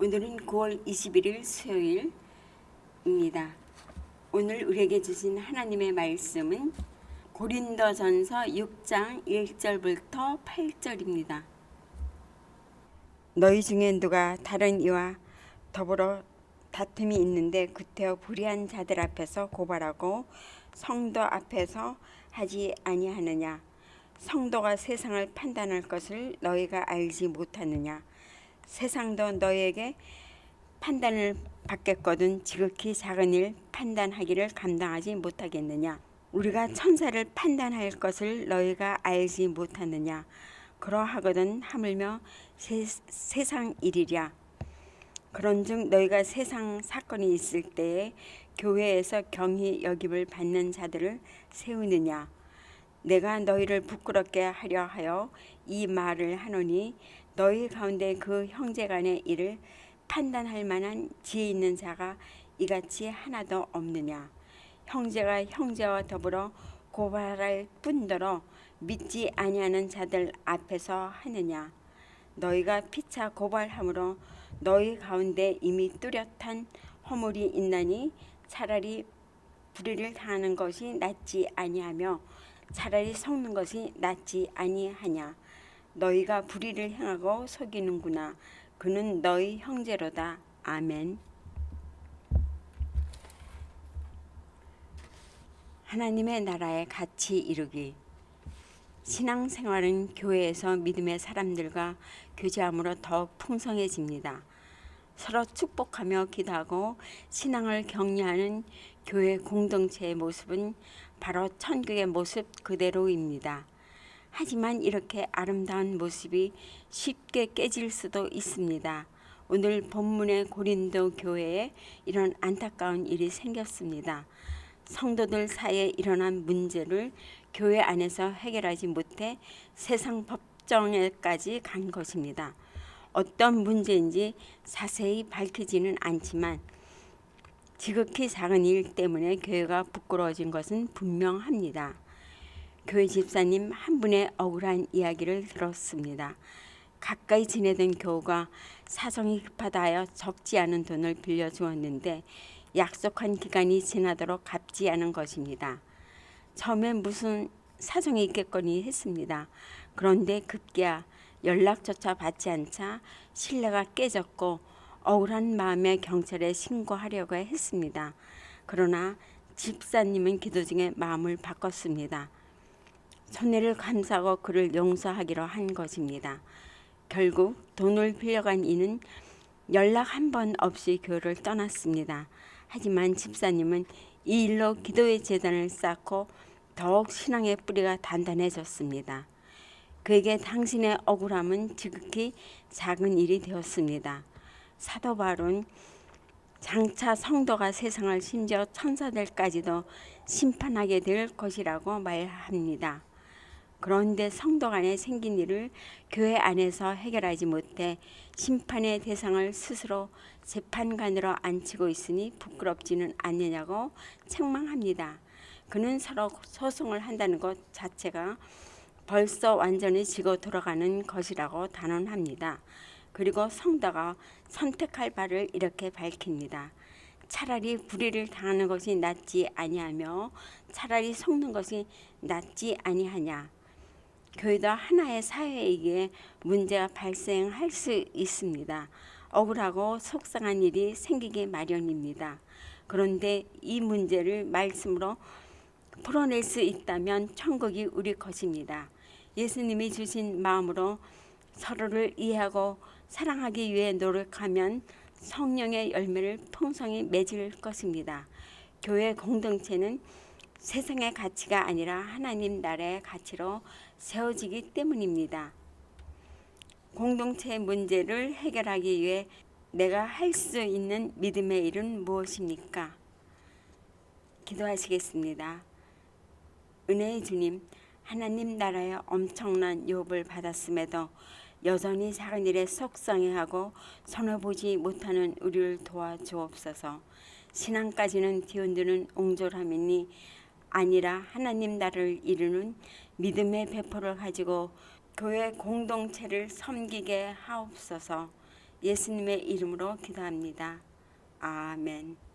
오늘은 9월 21일 수요일입니다. 오늘 우리에게 주신 하나님의 말씀은 고린도전서 6장 1절부터 8절입니다. 너희 중에 누가 다른 이와 더불어 다툼이 있는데 구태여 불의한 자들 앞에서 고발하고 성도 앞에서 하지 아니하느냐 성도가 세상을 판단할 것을 너희가 알지 못하느냐 세상도 너희에게 판단을 받겠거든. 지극히 작은 일 판단하기를 감당하지 못하겠느냐? 우리가 천사를 판단할 것을 너희가 알지 못하느냐? 그러하거든 하물며 세, 세상 일이랴. 그런즉 너희가 세상 사건이 있을 때에 교회에서 경히 여김을 받는 자들을 세우느냐 내가 너희를 부끄럽게 하려 하여 이 말을 하노니 너희 가운데 그 형제간의 일을 판단할 만한 지혜 있는 자가 이같이 하나도 없느냐? 형제가 형제와 더불어 고발할 뿐더러 믿지 아니하는 자들 앞에서 하느냐? 너희가 피차 고발함으로 너희 가운데 이미 뚜렷한 허물이 있나니 차라리 불의를 당하는 것이 낫지 아니하며 차라리 속는 것이 낫지 아니하냐. 너희가 불의를 행하고 속이는구나. 그는 너희 형제로다. 아멘. 하나님의 나라에 같이 이루기. 신앙생활은 교회에서 믿음의 사람들과 교제함으로 더욱 풍성해집니다. 서로 축복하며 기도하고 신앙을 격려하는 교회 공동체의 모습은 바로 천국의 모습 그대로입니다. 하지만 이렇게 아름다운 모습이 쉽게 깨질 수도 있습니다. 오늘 본문의 고린도 교회에 이런 안타까운 일이 생겼습니다. 성도들 사이에 일어난 문제를 교회 안에서 해결하지 못해 세상 법정에까지 간 것입니다. 어떤 문제인지 자세히 밝히지는 않지만 지극히 작은 일 때문에 교회가 부끄러워진 것은 분명합니다. 교회 집사님 한 분의 억울한 이야기를 들었습니다. 가까이 지내던 교우가 사정이 급하다 하여 적지 않은 돈을 빌려 주었는데 약속한 기간이 지나도록 갚지 않은 것입니다. 처음엔 무슨 사정이 있겠거니 했습니다. 그런데 급기야 연락조차 받지 않자 신뢰가 깨졌고 억울한 마음에 경찰에 신고하려고 했습니다. 그러나 집사님은 기도 중에 마음을 바꿨습니다. 천혜를 감사하고 그를 용서하기로 한 것입니다. 결국 돈을 빌려간 이는 연락 한 번 없이 교회를 떠났습니다. 하지만 집사님은 이 일로 기도의 재단을 쌓고 더욱 신앙의 뿌리가 단단해졌습니다. 그에게 당신의 억울함은 지극히 작은 일이 되었습니다. 사도 바울은 장차 성도가 세상을 심지어 천사들까지도 심판하게 될 것이라고 말합니다. 그런데 성도 간에 생긴 일을 교회 안에서 해결하지 못해 심판의 대상을 스스로 재판관으로 앉히고 있으니 부끄럽지는 않느냐고 책망합니다. 그는 서로 소송을 한다는 것 자체가 벌써 완전히 지고 돌아가는 것이라고 단언합니다. 그리고 성도가 선택할 바를 이렇게 밝힙니다. 차라리 불의를 당하는 것이 낫지 아니하며 차라리 속는 것이 낫지 아니하냐. 교회도 하나의 사회이기에 문제가 발생할 수 있습니다. 억울하고 속상한 일이 생기기 마련입니다. 그런데 이 문제를 말씀으로 풀어낼 수 있다면 천국이 우리 것입니다. 예수님이 주신 마음으로 서로를 이해하고 사랑하기 위해 노력하면 성령의 열매를 풍성히 맺을 것입니다. 교회 공동체는 세상의 가치가 아니라 하나님 나라의 가치로 세워지기 때문입니다. 공동체의 문제를 해결하기 위해 내가 할 수 있는 믿음의 일은 무엇입니까? 기도하시겠습니다. 은혜의 주님, 하나님 나라의 엄청난 유업을 받았음에도 여전히 작은 일에 속상해하고 손해보지 못하는 우리를 도와주옵소서. 신앙까지는 뒤흔드는 옹졸함이니 아니라 하나님 나라를 이루는 믿음의 배포를 가지고 교회 공동체를 섬기게 하옵소서. 예수님의 이름으로 기도합니다. 아멘.